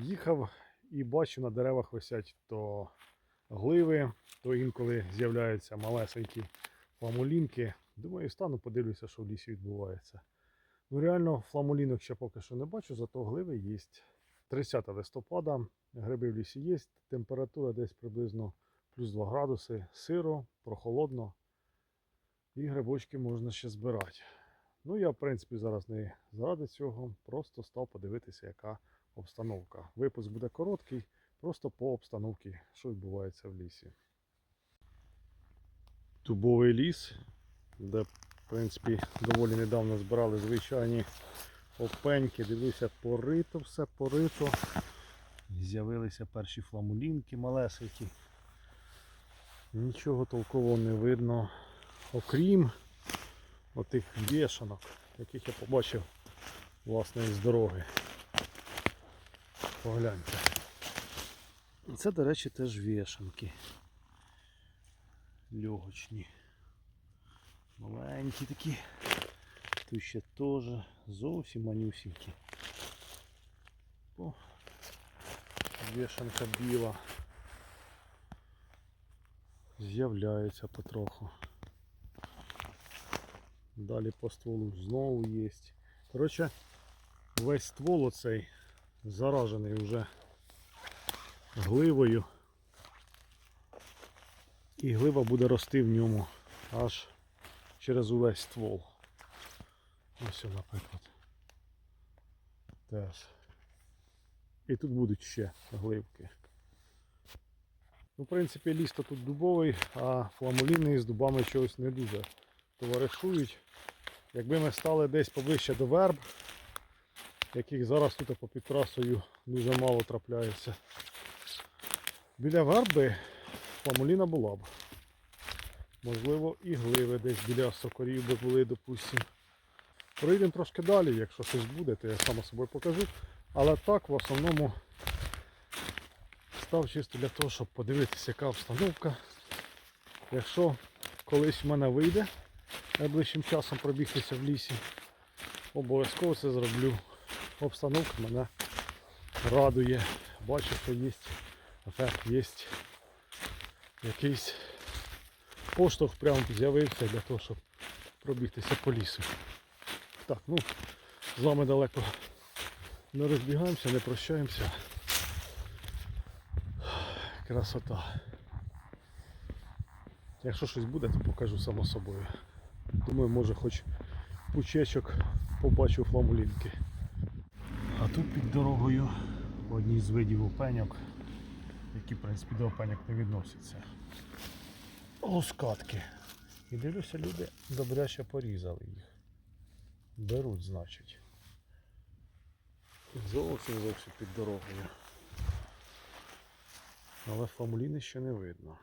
Їхав і бачу, на деревах висять то гливи, то інколи з'являються малесенькі фламулінки. Думаю, стану, подивлюся, що в лісі відбувається. Ну реально фламулінок ще поки що не бачу, зато гливи є. 30 листопада, гриби в лісі є, температура десь приблизно плюс 2 градуси, сиро, прохолодно. І грибочки можна ще збирати. Ну, я, в принципі, зараз не заради цього, просто став подивитися, яка обстановка. Випуск буде короткий, просто по обстановці, що відбувається в лісі. Дубовий ліс, де, в принципі, доволі недавно збирали звичайні опеньки. Дивлюся, порито все, порито. З'явилися перші фламулінки малесенькі. Нічого толкового не видно, окрім отих вішанок, яких я побачив власне із дороги. Погляньте. Це, до речі, теж вішанки. Льогочні. Маленькі такі. Тут ще теж зовсім манюсінькі. О, вішанка біла. З'являється потроху. Далі по стволу знову є. Коротше, весь ствол оцей заражений вже гливою. І глива буде рости в ньому аж через увесь ствол. Ось, наприклад. Теж. І тут будуть ще гливки. Ну, в принципі, ліс то тут дубовий, а фламуліни з дубами чогось не дуже товаришують. Якби ми стали десь поближче до верб, яких зараз тут попід трасою дуже мало трапляється. Біля верби фламуліна була б. Можливо, і гливи десь біля сокорів би були, допустимо. Пройдемо трошки далі, якщо щось буде, то я само собою покажу. Але так в основному став чисто для того, щоб подивитися, яка обстановка. Якщо колись в мене вийде найближчим часом пробігтися в лісі, обов'язково це зроблю. Обстановка мене радує. Бачу, що є ефект, є якийсь поштовх прямо з'явився для того, щоб пробігтися по лісу. Так, ну, з вами далеко не розбігаємося, не прощаємося. Красота. Якщо щось буде, то покажу само собою. Думаю, може хоч пучечок побачу фламулінки. Тут під дорогою одні з видів опеньок, які в принципі до опеньок не відносяться. Лускатки. І дивлюся, люди добряче порізали їх. Беруть, значить. Зовсім зовсім під дорогою. Але фламуліни ще не видно.